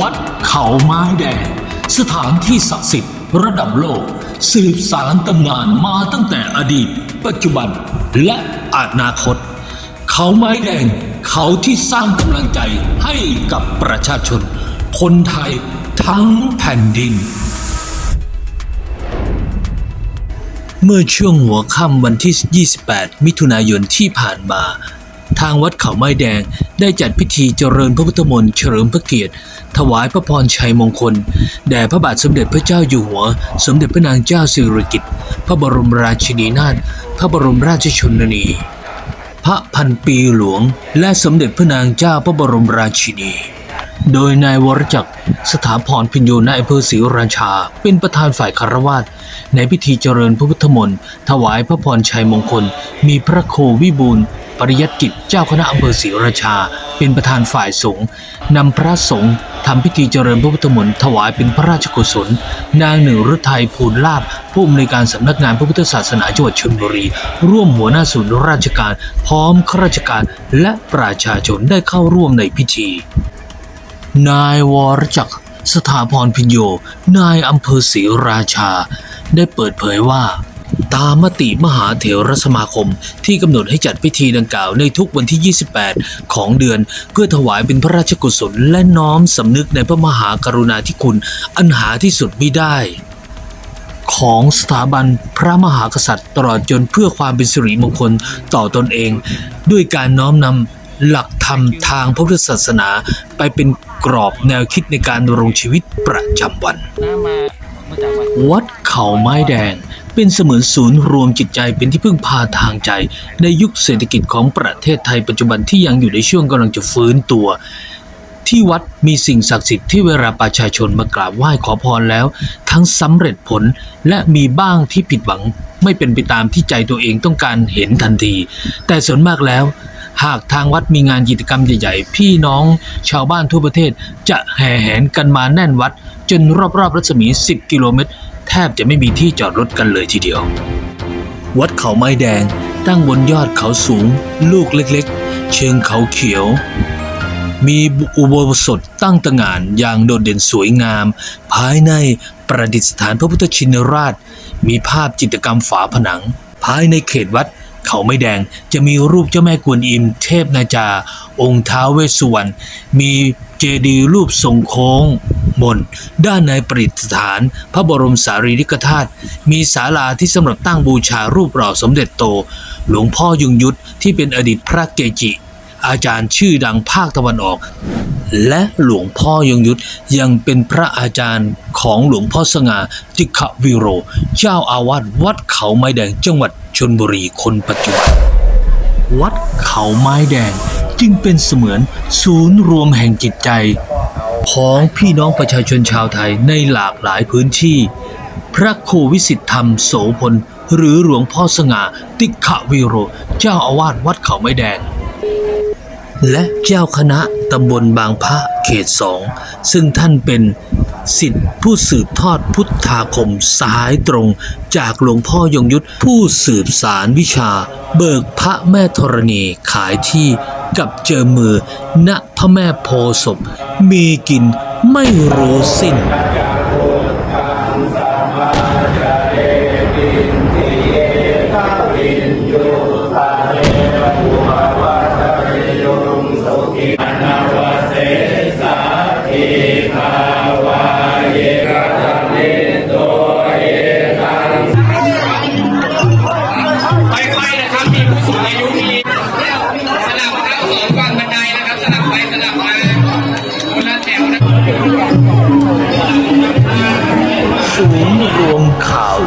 วัดเขาไม้แดง สถานที่ศักดิ์สิทธิ์ระดับโลก สืบสารตำนานมาตั้งแต่อดีต ปัจจุบันและอนาคต เขาไม้แดง เขาที่สร้างกำลังใจให้กับประชาชน คนไทยทั้งแผ่นดิน เมื่อช่วงหัวค่ำวันที่ 28 มิถุนายนที่ผ่านมา ทางวัดเขาไม้แดงได้จัดพิธีเจริญพระพุทธมนต์เฉลิมพระเกียรติ ถวายพระพรชัยมงคล แด่พระบาทสมเด็จพระเจ้าอยู่หัว สมเด็จพระนางเจ้าสิริกิติ์พระบรมราชินีนาถพระบรมราชชนนี พระพันปีหลวง และสมเด็จพระนางเจ้าพระบรมราชินี โดยนายวรจักรสถาพรพิญโยนายอำเภอศรีราชา เป็นประธานฝ่ายคารวาสในพิธีเจริญพระพุทธมนต์ถวายพระพรชัยมงคล มีพระโควิบูล ปริยัติกิจเจ้าคณะอำเภอศรีราชา เป็นประธานฝ่ายสงฆ์นำพระสงฆ์ทำพิธีเจริญพระพุทธมนต์ถวายเป็นพระราชกุศล นางหนึ่งฤทัยภูลลาภผู้อำนวยการสำนักงานพระพุทธศาสนาจังหวัดชลบุรี ร่วมหัวหน้าศูนย์ราชการ พร้อมข้าราชการและประชาชนได้เข้าร่วมในพิธี นายวรจักรสถาพรพิญโย นายอำเภอศรีราชา ได้เปิดเผยว่า ตามมติมหาเถรสมาคม ที่กำหนดให้จัดพิธีดังกล่าวในทุกวันที่ 28 ของเดือน เพื่อถวายเป็นพระราชกุศลและน้อมสำนึกในพระมหากรุณาธิคุณ อันหาที่สุดมิได้ ของสถาบันพระมหากษัตริย์ตลอดจนเพื่อความเป็นสิริมงคลต่อตนเอง ด้วยการน้อมนำหลักธรรมทางพระพุทธศาสนา ไปเป็นกรอบแนวคิดในการดำรงชีวิตประจำวันน้ำมามาจากวัดวัดเขาไม้แดง เป็นเสมือนศูนย์รวมจิตใจเป็นที่พึ่งพาทางใจ ในยุคเศรษฐกิจของประเทศไทยปัจจุบันที่ยังอยู่ในช่วงกำลังจะฟื้นตัว ที่วัดมีสิ่งศักดิ์สิทธิ์ที่เวลาประชาชนมากราบไหว้ขอพรแล้ว ทั้งสำเร็จผลและมีบ้างที่ผิดหวัง ไม่เป็นไปตามที่ใจตัวเองต้องการเห็นทันที แต่ส่วนมากแล้วหากทางวัดมีงานกิจกรรมใหญ่ๆ พี่น้องชาวบ้านทั่วประเทศจะแห่แหนกันมาแน่นวัด จนรอบๆรัศมี 10 กิโลเมตร แทบจะไม่มีที่จอดรถกันเลยทีเดียว วัดเขาไม้แดงตั้งบนยอดเขาสูง ลูกเล็กๆ เชิงเขาเขียว มีอุโบสถตั้งตระหง่านอย่างโดดเด่นสวยงาม ภายในประดิษฐานพระพุทธชินราช มีภาพจิตรกรรมฝาผนัง ภายในเขตวัดเขาไม่แดงจะมีรูปเจ้าแม่กวนอิม เทพนาจา องค์ท้าเวสสุวรรณมีเจดีย์รูปทรงโค้ง มนด้านในประดิษฐาน พระบรมสารีริกธาตุมีศาลาที่สำหรับตั้งบูชารูปหล่อสมเด็จโต หลวงพ่อยุงยุทธที่เป็นอดีตพระเกจิ อาจารย์ชื่อดังภาคตะวันออก และหลวงพ่อยงยุทธยังเป็นพระอาจารย์ของหลวงพ่อสง่าจิขวิโร เจ้าอาวาสวัดเขาไม้แดงจังหวัดชนบุรีคนปัจจุบัน วัดเขาไม้แดงจึงเป็นเสมือนศูนย์รวมแห่งจิตใจ ของพี่น้องประชาชนชาวไทยในหลากหลายพื้นที่ พระโควิสิทธธรรมโสพล หรือหลวงพ่อสง่าติขวิโร เจ้าอาวาสวัดเขาไม้แดง และเจ้าคณะตำบลบางพระเขตสอง ซึ่งท่านเป็น สิทธิ์ผู้สืบทอดพุทธาคมสายตรง จากหลวงพ่อยงยุทธผู้สืบสารวิชา เบิกพระแม่ธรณีขายที่กับเจอมือ ณพระแม่โพศพมีกินไม่รู้สิ้น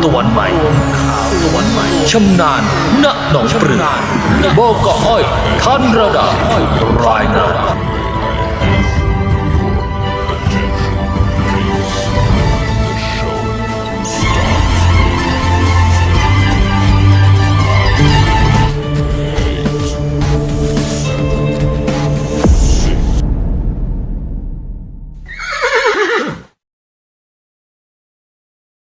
ตะวันใหม่ข่าวตะวันใหม่ชำนาญณหนองปลือบอกอ้อยทันระดับรายงาน